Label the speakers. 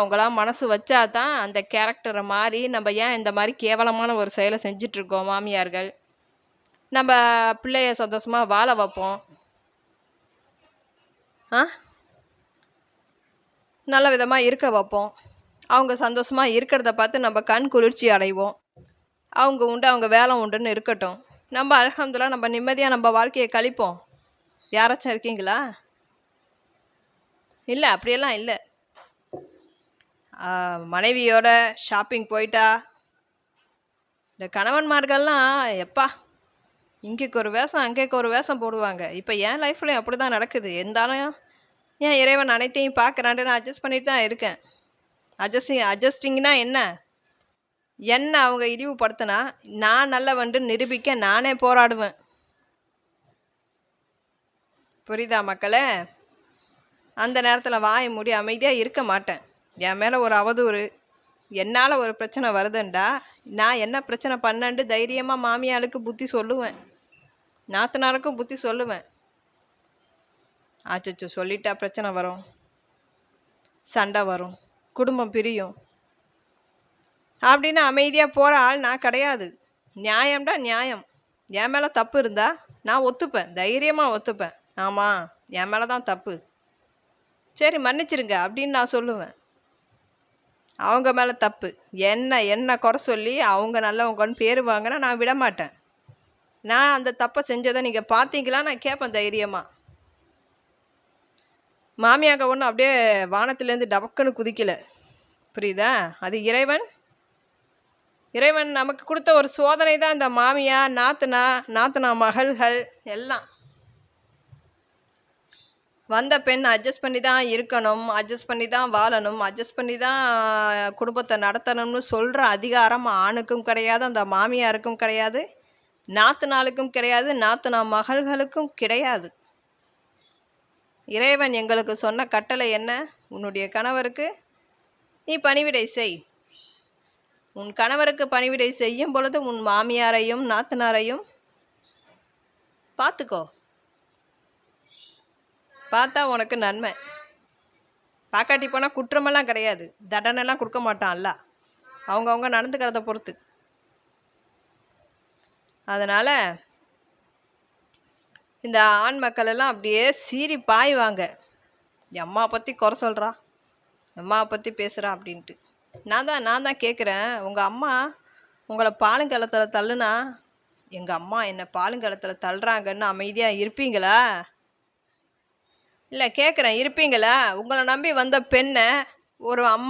Speaker 1: அவங்களாம் மனசு வச்சா தான் அந்த கேரக்டரை மாறி நம்ம ஏன் இந்த மாதிரி கேவலமான ஒரு செயலை செஞ்சிட்ருக்கோம் மாமியார்கள்? நம்ம பிள்ளைய சந்தோஷமாக வாழ வைப்போம். ஆ? நல்ல விதமாக இருக்க வைப்போம். அவங்க சந்தோஷமாக இருக்கிறத பார்த்து நம்ம கண் குளிர்ச்சி அடைவோம். அவங்க உண்டு அவங்க வேலை உண்டுன்னு இருக்கட்டும். நம்ம அல்ஹம்துலில்லாஹ் நம்ம நிம்மதியாக நம்ம வாழ்க்கையை கழிப்போம். யாராச்சும் இருக்கீங்களா? இல்லை அப்படியெல்லாம் இல்லை. மனைவியோட ஷாப்பிங் போயிட்டா? இந்த கணவன்மார்கள்லாம் எப்பா இங்கேக்கு ஒரு வேஷம் அங்கேக்கு ஒரு வேஷம் போடுவாங்க. இப்போ என் லைஃப்லையும் அப்படி தான் நடக்குது. இருந்தாலும் ஏன் இறைவன் அனைத்தையும் பார்க்குறான்ட்டு நான் அட்ஜஸ்ட் பண்ணிட்டு தான் இருக்கேன். அட்ஜஸ்டிங் அட்ஜஸ்டிங்னா என்ன? என்ன அவங்க இழிவுபடுத்தினா நான் நல்லவன்று நிரூபிக்க நானே போராடுவேன். புரியுதா மக்களே? அந்த நேரத்தில் வாய் மூடி அமைதியாக இருக்க மாட்டேன். என் மேலே ஒரு அவதூறு. என்னால் ஒரு பிரச்சனை வருதுண்டா? நான் என்ன பிரச்சனை பண்ணேன்ட்டு தைரியமாக மாமியாளுக்கு புத்தி சொல்லுவேன். நாத்தனாருக்கும் புத்தி சொல்லுவேன். ஆச்சோ சொல்லிட்டா பிரச்சனை வரும். சண்டை வரும். குடும்பம் பிரியும். அப்படின்னு அமைதியாக போகிற ஆள் நான் கிடையாது. நியாயம்டா நியாயம். என் மேலே தப்பு இருந்தா நான் ஒத்துப்பேன். தைரியமாக ஒத்துப்பேன். ஆமாம் என் மேலே தான் தப்பு. சரி மன்னிச்சிருங்க அப்படின்னு நான் சொல்லுவேன். அவங்க மேலே தப்பு. என்ன என்ன குறை சொல்லி அவங்க நல்லவங்கன்னு பேர் வாங்கினா நான் விட மாட்டேன் நான் அந்த தப்பை செஞ்சதை நீங்கள் பார்த்தீங்களா? நான் கேட்பேன் தைரியமாக மாமியாக ஒன்று அப்படியே வானத்துலேருந்து டபக்குன்னு குதிக்கலை. புரியுதா? அது இறைவன். இறைவன் நமக்கு கொடுத்த ஒரு சோதனை தான் இந்த மாமியா நாத்தனா நாத்தனா மகள்கள் எல்லாம். வந்த பெண் அட்ஜஸ்ட் பண்ணி தான் இருக்கணும் அட்ஜஸ்ட் பண்ணி தான் வாழணும் அட்ஜஸ்ட் பண்ணி தான் குடும்பத்தை நடத்தணும்னு சொல்கிற அதிகாரம் ஆணுக்கும் கிடையாது அந்த மாமியாருக்கும் கிடையாது நாத்தனாளுக்கும் கிடையாது நாத்துனா மகள்களுக்கும் கிடையாது. இறைவன் எங்களுக்கு சொன்ன கட்டளை என்ன? உன்னுடைய கணவருக்கு நீ பணிவிடை செய். உன் கணவருக்கு பணிவிடை செய்யும் பொழுது உன் மாமியாரையும் நாத்தனாரையும் பார்த்துக்கோ. பார்த்தா உனக்கு நன்மை. பாக்காட்டி போனால் குற்றமெல்லாம் கிடையாது. தண்டனைலாம் கொடுக்க மாட்டான் அல்ல அவங்கவுங்க நடந்துக்கிறத பொறுத்து. அதனால் இந்த ஆண் மக்கள் எல்லாம் அப்படியே சீறி பாய்வாங்க. என் அம்மா பற்றி குறை சொல்கிறா அம்மாவை பற்றி பேசுகிறா அப்படின்ட்டு. நான் தான் நான் தான் கேட்குறேன் உங்கள் அம்மா உங்களை பாலுங்கலத்தில் தள்ளுனா எங்கள் அம்மா என்னை பாலுங்கலத்தில் தள்ளுறாங்கன்னு அமைதியாக இருப்பீங்களா? இல்லை கேட்குறேன் இருப்பீங்களா? உங்களை நம்பி வந்த பெண்ணை ஒரு அம்மா